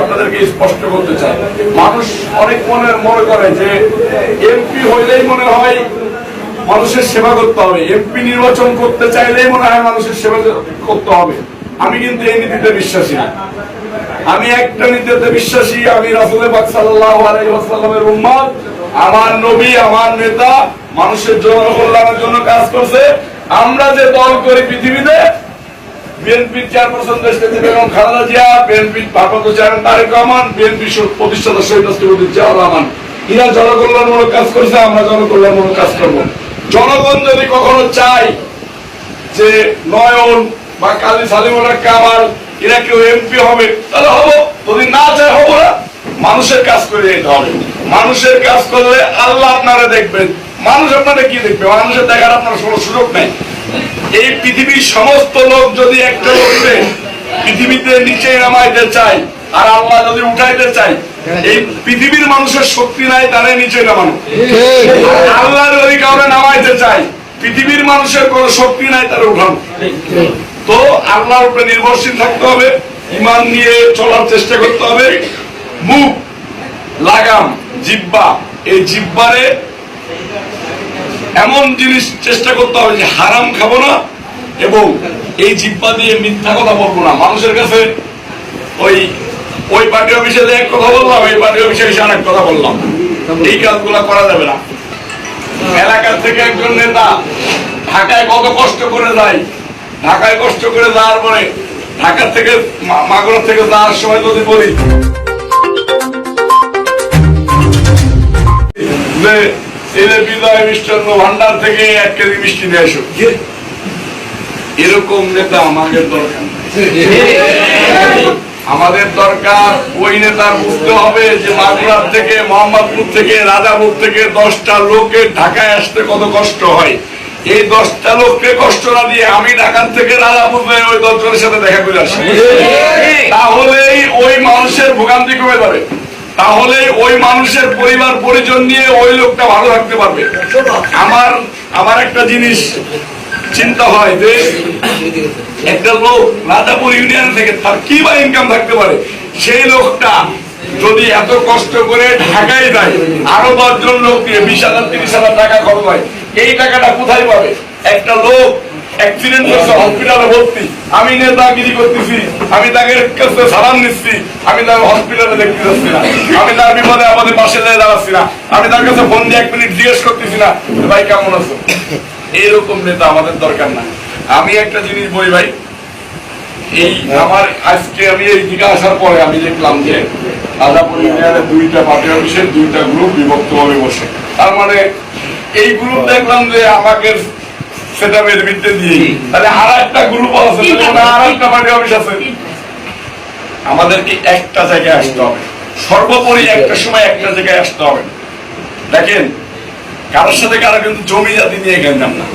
আপনাদেরকে স্পষ্ট করতে চাই। মানুষ অনেক মনে মনে করে যে, এমপি হইলেই মনে হয় মানুষের সেবা করতে হবে। এমপি নির্বাচন করতে চাইলেই মনে হয় মানুষের সেবা করতে হবে। আমি কিন্তু এই নীতিতে বিশ্বাসী না। আমি একটা নীতিতে বিশ্বাসী, আমি রাসুল পাক সাল্লাল্লাহু আলাইহি ওয়াসাল্লামের আমার নবী, আমার নেতা মানুষের জনকল্যাণের জন্য কাজ করছে। আমরা যে দল করি পৃথিবীতে বিএনপির চেয়ারপারসন দেশনেত্রী বেগম খালেদা জিয়া, বিএনপির ভারপ্রাপ্ত চেয়ারম্যান তারেক রহমান প্রতিষ্ঠাতা শহীদ রাষ্ট্রপতি জিয়াউর রহমান। জনকল্যাণমূলক কাজ করছে, আমরা জনকল্যাণমূলক কাজ করব। জনগণ যদি কখনো যে নয়ন বা কালী সালিমুল্লাহ কামাল এরা কেউ এমপি হবে, তাহলে হব। যদি না চায়, হব না। মানুষের কাজ করে যেতে হবে মানুষের কাজ করলে আল্লাহ আপনারা দেখবেন। মানুষ আপনারা কি দেখবে? মানুষের দেখার আপনার কোনো সুযোগ নেই। এই পৃথিবীর সমস্ত লোক যদি একটা লোককে পৃথিবীতে নিচে নামাইতে চায় আর আল্লাহ যদি উঠাইতে চায় এই পৃথিবীর মানুষের শক্তি নাই, তারা নিচে নামানো। আল্লাহ যদি কাউকে নামাইতে চায় পৃথিবীর মানুষের কোনো শক্তি নাই, তারা উঠানো। তো আল্লাহর উপরে নির্ভরশীল থাকতে হবে ইমান নিয়ে চলার চেষ্টা করতে হবে। মুখ, লাগাম জিব্বা এই জিব্বারে এমন জিনিস চেষ্টা করতে হবে যে হারাম খাব না এবং এই জিব্বা দিয়ে মিথ্যা কথা বলব না। মানুষের কাছে ওই ওই পার্টি অফিসে এক কথা বললাম, এই পার্টি অফিসে এসে অনেক কথা বললাম। এই কাজগুলো করা যাবে না। এলাকার থেকে একজন নেতা ঢাকায় কত কষ্ট করে যায়, ঢাকায় কষ্ট করে যাওয়ার পরে ঢাকা থেকে মাগুরা থেকে যাওয়ার সময় যদি বলি যে এই যে বিজয় মিষ্টান্ন ভান্ডার থেকে এক কেজি মিষ্টি নিয়ে এসো। এরকম নেতা আমাদের দরকার আমাদের দরকার ওই নেতার বুঝতে হবে যে মাগুরার থেকে মোহাম্মদপুর থেকে রাজাপুর থেকে দশটা লোকের ঢাকায় আসতে কত কষ্ট হয়। এই দশটা লোককে কষ্ট না দিয়ে আমি ঢাকার থেকে রাজাপুর হয়ে ওই দশজনের সাথে দেখা করে আসি। তাহলেই ওই মানুষের ভোগান্তি কমে যাবে। তাহলে ওই মানুষের পরিবার, পরিজন নিয়ে ওই লোকটা ভালো থাকতে পারবে। আমার আমার একটা জিনিস চিন্তা হয় যে একটা লোক রাজাপুর ইউনিয়ন থেকে তার কি বা ইনকাম থাকতে পারে? সেই লোকটা যদি এত কষ্ট করে ঢাকায় যায়, আরও দশজন লোক দিয়ে বিশ হাজার, তিরিশ হাজার টাকা খরচ হয়, এই টাকাটা কোথায় পাবে? একটা লোক অ্যাক্সিডেন্ট করছে হসপিটালে ভর্তি। আমি নেতাগিরি করতেছি, আমি তাকে কাছে সালাম নিচ্ছি, আমি তাকে হসপিটালে দেখতে যাচ্ছি না। আমি তার বিপদে আমাদের পাশে দাঁড়াচ্ছি না। আমি তার কাছে ফোন দিয়ে এক মিনিট জিজ্ঞেস করতেছি না ভাই, কেমন আছো? এইরকম নেতা আমাদের দরকার না আমি একটা জিনিস বলি ভাই, এই আমার আজকে আমি এই দিকে আসার পরে আমি দেখলাম যে আদাপুর দুইটা পার্টি অফিসের দুইটা গ্রুপ বিভক্ত ভাবে বসে। তার মানে এই গ্রুপ দেখলাম যে আমাকে সেটাপের ভিত্তি দিয়ে তাহলে আর একটা গ্রুপ আছে আর একটা পার্টি অফিস আছে। আমাদেরকে একটা জায়গায় আসতে হবে। সর্বোপরি একটা সময় একটা জায়গায় আসতে হবে। দেখেন কারোর সাথে কারও কিন্তু জমি জাতি নিয়ে গেলাম না।